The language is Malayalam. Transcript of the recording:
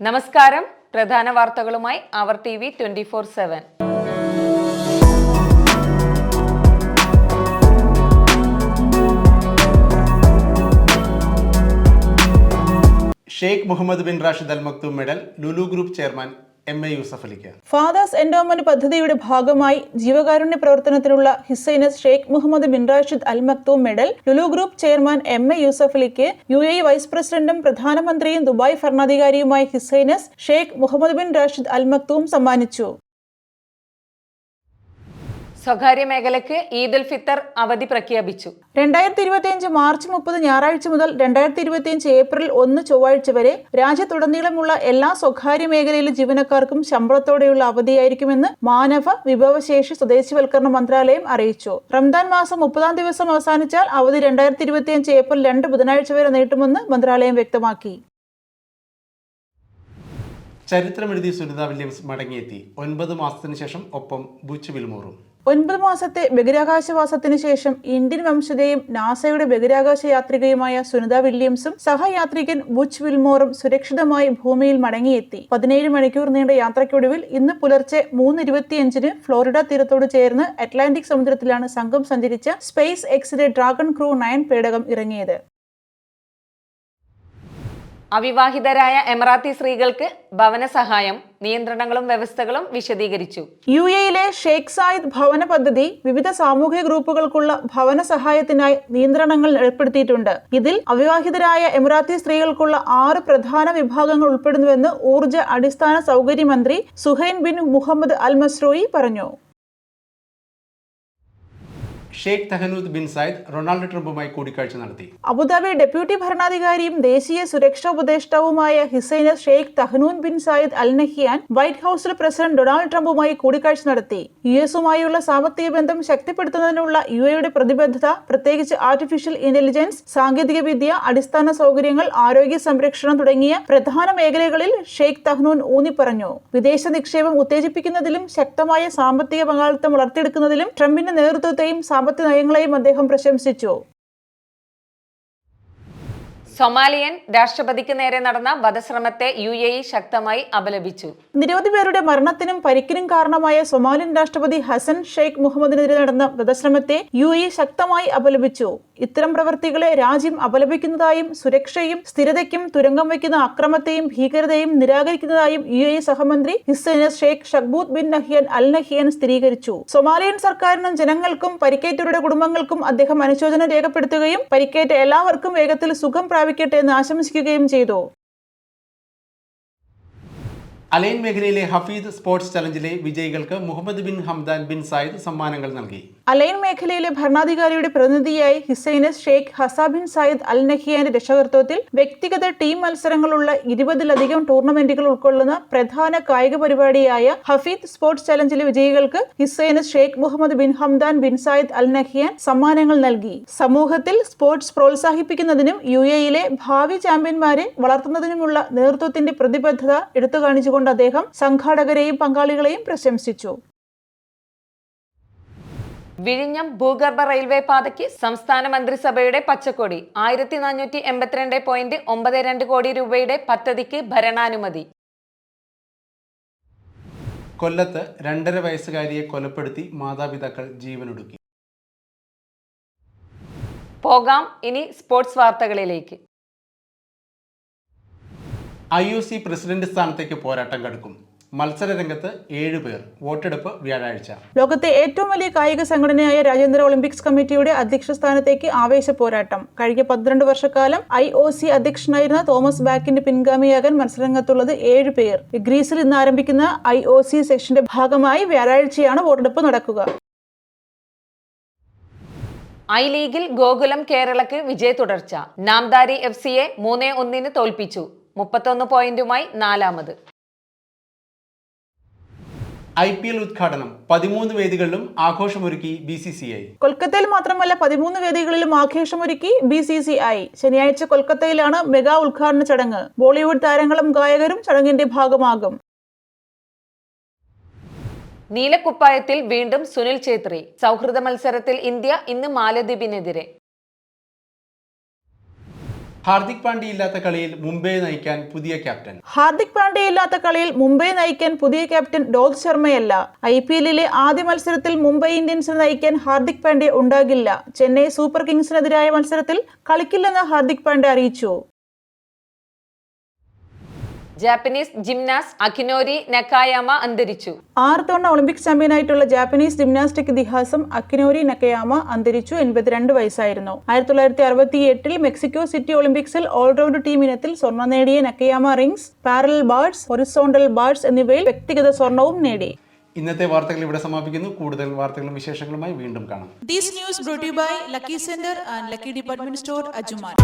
നമസ്കാരം. പ്രധാന വാർത്തകളുമായി അവർ T V twenty four seven. Sheikh Mohammed bin Rashid Al Maktoum medal Lulu Group chairman M A Yusuf അലിക്ക്. Fathers endowment പദ്ധതിയുടെ ഭാഗമായി ജീവകാരുണ്യ പ്രവർത്തനത്തിനുള്ള his highness Sheikh Mohammed bin Rashid Al Maktoum medal Lulu Group chairman M A Yusuf അലിക്ക് U A vice പ്രസിഡന്റും പ്രധാനമന്ത്രിയും Dubai ഭരണാധികാരിയുമായ his highness Sheikh Mohammed bin Rashid Al Maktoum സമ്മാനിച്ചു. സ്വകാര്യ മേഖലയ്ക്ക് ഈദ് ഉൽ ഫിത്തർ അവധി പ്രഖ്യാപിച്ചു. രണ്ടായിരത്തി ഇരുപത്തിയഞ്ച് മാർച്ച് മുപ്പത് ഞായറാഴ്ച മുതൽ രണ്ടായിരത്തി ഇരുപത്തിയഞ്ച് ഏപ്രിൽ ഒന്ന് ചൊവ്വാഴ്ച വരെ രാജ്യത്തുടനീളമുള്ള എല്ലാ സ്വകാര്യ മേഖലയിലെ ജീവനക്കാർക്കും ശമ്പളത്തോടെയുള്ള അവധിയായിരിക്കുമെന്ന് മാനവ വിഭവശേഷി സ്വദേശിവൽക്കരണ മന്ത്രാലയം അറിയിച്ചു. റംദാൻ മാസം മുപ്പതാം ദിവസം അവസാനിച്ചാൽ അവധി രണ്ടായിരത്തി ഇരുപത്തിയഞ്ച് ഏപ്രിൽ രണ്ട് ബുധനാഴ്ച വരെ നീട്ടുമെന്ന് മന്ത്രാലയം വ്യക്തമാക്കി. ചരിത്രമെഴുതി സുനിത വില്യംസ് മടങ്ങിയെത്തി. ഒൻപത് മാസത്തിന് ശേഷം ഒപ്പം ബുച്ച് വിൽമോറും. ഒൻപത് മാസത്തെ ബഹിരാകാശവാസത്തിന് ശേഷം ഇന്ത്യൻ വംശജയും നാസയുടെ ബഹിരാകാശ യാത്രികയുമായ സുനിത വില്യംസും സഹയാത്രികൻ ബുച്ച് വിൽമോറും സുരക്ഷിതമായി ഭൂമിയിൽ മടങ്ങിയെത്തി. പതിനേഴ് മണിക്കൂർ നീണ്ട യാത്രയ്ക്കൊടുവിൽ ഇന്ന് പുലർച്ചെ മൂന്ന് ഇരുപത്തിയഞ്ചിന് ഫ്ലോറിഡ തീരത്തോട് ചേർന്ന് അറ്റ്ലാന്റിക് സമുദ്രത്തിലാണ് സംഘം സഞ്ചരിച്ച സ്പേസ് എക്സിലെ ഡ്രാഗൺ ക്രൂ നയൻ പേടകം ഇറങ്ങിയത്. അവിവാഹിതരായ എമറാത്തി സ്ത്രീകൾക്ക് ഭവന സഹായം നിയന്ത്രണങ്ങളും വ്യവസ്ഥകളും വിശദീകരിച്ചു. യു എയിലെ ഷെയ്ഖ് സായിദ് ഭവന പദ്ധതി വിവിധ സാമൂഹിക ഗ്രൂപ്പുകൾക്കുള്ള ഭവന സഹായത്തിനായി നിയന്ത്രണങ്ങൾ ഏർപ്പെടുത്തിയിട്ടുണ്ട്. ഇതിൽ അവിവാഹിതരായ എമിറാത്തി സ്ത്രീകൾക്കുള്ള ആറ് പ്രധാന വിഭാഗങ്ങൾ ഉൾപ്പെടുന്നുവെന്ന് ഊർജ അടിസ്ഥാന സൗകര്യ മന്ത്രി സുഹൈൻ ബിൻ മുഹമ്മദ് അൽ മസ്രോയി പറഞ്ഞു. Sheikh Tahnoun bin Zayed Ronald ട്രംപുമായി കൂടിക്കാഴ്ച നടത്തി. അബുദാബി ഡെപ്യൂട്ടി ഭരണാധികാരിയും ദേശീയ സുരക്ഷാ ഉപദേഷ്ടാവുമായ his highness Sheikh Tahnoun bin Zayed Al Nahyan White ഹൌസിൽ പ്രസിഡന്റ് ഡൊണാൾഡ് ട്രംപുമായി കൂടിക്കാഴ്ച നടത്തി. യു എസുമായുള്ള സാമ്പത്തിക ബന്ധം ശക്തിപ്പെടുത്തുന്നതിനുള്ള യു എയുടെ പ്രതിബദ്ധത പ്രത്യേകിച്ച് ആർട്ടിഫിഷ്യൽ ഇന്റലിജൻസ് സാങ്കേതികവിദ്യ അടിസ്ഥാന സൗകര്യങ്ങൾ ആരോഗ്യ സംരക്ഷണം തുടങ്ങിയ പ്രധാന മേഖലകളിൽ ഷെയ്ഖ് തഹ്നൂൻ ഊന്നിപ്പറഞ്ഞു. വിദേശ നിക്ഷേപം ഉത്തേജിപ്പിക്കുന്നതിലും ശക്തമായ സാമ്പത്തിക പങ്കാളിത്തം വളർത്തിയെടുക്കുന്നതിലും ട്രംപിന്റെ നേതൃത്വത്തെയും സാമ്പത്തിക നയങ്ങളെയും അദ്ദേഹം പ്രശംസിച്ചു. സൊമാലിയൻ രാഷ്ട്രപതിക്ക് നേരെ നടന്ന വധശ്രമത്തെ യു എ ഇ ശക്തമായി അപലപിച്ചു. നിരവധി പേരുടെ മരണത്തിനും പരിക്കിനും കാരണമായ സൊമാലിയൻ രാഷ്ട്രപതി ഹസൻ ഷെയ്ഖ് മുഹമ്മദിനെതിരെ നടന്ന വധശ്രമത്തെ യു എ ശക്തമായി അപലപിച്ചു. ഇത്തരം പ്രവൃത്തികളെ രാജ്യം അപലപിക്കുന്നതായും സുരക്ഷയും സ്ഥിരതയ്ക്കും തുരങ്കം വയ്ക്കുന്ന അക്രമത്തെയും ഭീകരതയും നിരാകരിക്കുന്നതായും യു എ സഹമന്ത്രി ഹിസൈനസ് ഷെയ്ഖ് ഷക്ബൂത്ത് ബിൻ നഹിയൻ അൽ നഹിയൻ സ്ഥിരീകരിച്ചു. സൊമാലിയൻ സർക്കാരിനും ജനങ്ങൾക്കും പരിക്കേറ്റവരുടെ കുടുംബങ്ങൾക്കും അദ്ദേഹം അനുശോചനം രേഖപ്പെടുത്തുകയും പരിക്കേറ്റ എല്ലാവർക്കും വേഗത്തിൽ സുഖം പ്രാപിക്കട്ടെ എന്ന് ആശംസിക്കുകയും ചെയ്തു. അലൈൻ മേഖലയിലെ ഹഫീദ് സ്പോർട്സ് ചലഞ്ചിലെ വിജയികൾക്ക് Mohammed bin Hamdan bin Zayed സമ്മാനങ്ങൾ നൽകി. അലൈൻ മേഖലയിലെ ഭരണാധികാരിയുടെ പ്രതിനിധിയായി ഹിസൈനസ് ഷെയ്ഖ് ഹസാബിൻ സായിദ് അൽ നഹിയാന്റെ രക്ഷകർത്തത്തിൽ വ്യക്തിഗത ടീം മത്സരങ്ങളുള്ള ഇരുപതിലധികം ടൂർണമെന്റുകൾ ഉൾക്കൊള്ളുന്ന പ്രധാന കായിക പരിപാടിയായ ഹഫീദ് സ്പോർട്സ് ചലഞ്ചിലെ വിജയികൾക്ക് his highness Sheikh Mohammed bin Hamdan bin Zayed Al Nahyan സമ്മാനങ്ങൾ നൽകി. സമൂഹത്തിൽ സ്പോർട്സ് പ്രോത്സാഹിപ്പിക്കുന്നതിനും യു എയിലെ ഭാവി ചാമ്പ്യന്മാരെ വളർത്തുന്നതിനുമുള്ള നേതൃത്വത്തിന്റെ പ്രതിബദ്ധത എടുത്തു കാണിച്ചുകൊണ്ട് അദ്ദേഹം സംഘാടകരെയും പങ്കാളികളെയും പ്രശംസിച്ചു. വിഴിഞ്ഞം ഭൂഗർഭ റെയിൽവേ പാതയ്ക്ക് സംസ്ഥാന മന്ത്രിസഭയുടെ പച്ചക്കൊടി ആയിരത്തി നാനൂറ്റി എൺപത്തിരണ്ട് പോയിന്റ് ഒമ്പത് രണ്ട് കോടി രൂപയുടെ പദ്ധതിക്ക് ഭരണാനുമതി. കൊല്ലത്ത് രണ്ടര വയസ്സുകാരിയെ കൊലപ്പെടുത്തി മാതാപിതാക്കൾ ജീവനൊടുക്കി. പോകാം ഇനി സ്പോർട്സ് വാർത്തകളിലേക്ക്. ഐ ഒ സി പ്രസിഡന്റ് സ്ഥാനത്തേക്ക് പോരാട്ടം കടുക്കും. മത്സര രംഗത്ത് ഏഴ് പേർ വോട്ടെടുപ്പ് വ്യാഴാഴ്ച. ലോകത്തെ ഏറ്റവും വലിയ കായിക സംഘടനയായ രാജ്യാന്തര ഒളിമ്പിക്സ് കമ്മിറ്റിയുടെ അധ്യക്ഷ സ്ഥാനത്തേക്ക് ആവേശ പോരാട്ടം. കഴിഞ്ഞ പന്ത്രണ്ട് വർഷക്കാലം ഐ ഒ സി അധ്യക്ഷനായിരുന്ന തോമസ് ബാക്കിന്റെ പിൻഗാമിയാകാൻ മത്സരരംഗത്തുള്ളത് ഏഴ് പേർ. ഗ്രീസിൽ ഇന്ന് ആരംഭിക്കുന്ന ഐ ഒ സി സെക്ഷന്റെ ഭാഗമായി വ്യാഴാഴ്ചയാണ് വോട്ടെടുപ്പ് നടക്കുക. ഐ ലീഗിൽ ഗോകുലം കേരളക്ക് വിജയ തുടർച്ച നാംദാരി എഫ് സിയെ മൂന്നേ ഒന്നിന് തോൽപ്പിച്ചു. മുപ്പത്തൊന്ന് പോയിന്റുമായി നാലാമത്. ഐ പി എൽ ഉദ്ഘാടനം പതിമൂന്ന് വേദികളിലും ആഘോഷമൊരുക്കി ബി സി സി ഐ. കൊൽക്കത്തയിൽ മാത്രമല്ല പതിമൂന്ന് വേദികളിലും ആഘോഷമൊരുക്കി ബി സി സി ഐ. ശനിയാഴ്ച കൊൽക്കത്തയിലാണ് മെഗാ ഉദ്ഘാടന ചടങ്ങ്. ബോളിവുഡ് താരങ്ങളും ഗായകരും ചടങ്ങിന്റെ ഭാഗമാകും. നീലക്കുപ്പായത്തിൽ വീണ്ടും സുനിൽ ഛേത്രി. സൗഹൃദ മത്സരത്തിൽ ഇന്ത്യ ഇന്ന് മാലദ്വീപിനെതിരെ. ഹാർദിക് പാണ്ഡ്യ ഇല്ലാത്ത കളിയിൽ മുംബൈ നയിക്കാൻ പുതിയ ക്യാപ്റ്റൻ. ഹാർദിക് പാണ്ഡ്യ ഇല്ലാത്ത കളിയിൽ മുംബൈ നയിക്കാൻ പുതിയ ക്യാപ്റ്റൻ രോഹിത് ശർമ്മയല്ല. ഐ പി എല്ലിലെ ആദ്യ മത്സരത്തിൽ മുംബൈ ഇന്ത്യൻസ് നയിക്കാൻ ഹാർദിക് പാണ്ഡ്യ ഉണ്ടാകില്ല. ചെന്നൈ സൂപ്പർ കിങ്സിനെതിരായ മത്സരത്തിൽ കളിക്കില്ലെന്ന് ഹാർദിക് പാണ്ഡ്യ അറിയിച്ചു. ജാപ്പനീസ് ജിംനാസ്റ്റ് അഖിനോരി നക്കായാമ അന്തരിച്ചു. ആറ് തവണ ഒളിമ്പിക് ചാമ്പ്യനായിട്ടുള്ള ജാപ്പനീസ് ജിംനാസ്റ്റിക് ഇതിഹാസം അഖിനോരി നക്കയാമ അന്തരിച്ചു എൺപത്തിരണ്ട് വയസ്സായിരുന്നു. ആയിരത്തി തൊള്ളായിരത്തി അറുപത്തി എട്ടിൽ മെക്സിക്കോ സിറ്റി ഒളിമ്പിക്സിൽ ഓൾറൗണ്ട് ടീം ഇനത്തിൽ സ്വർണം നേടിയ Nakayama rings parallel bars horizontal bars എന്നിവയിൽ വ്യക്തിഗത സ്വർണവും നേടി. ഇന്നത്തെ വാർത്തകൾ ഇവിടെ സമാപിക്കുന്നു. കൂടുതൽ വാർത്തകളും വിശേഷങ്ങളുമായി വീണ്ടും കാണാം. These news to lucky centre and Department Store, Ajuman.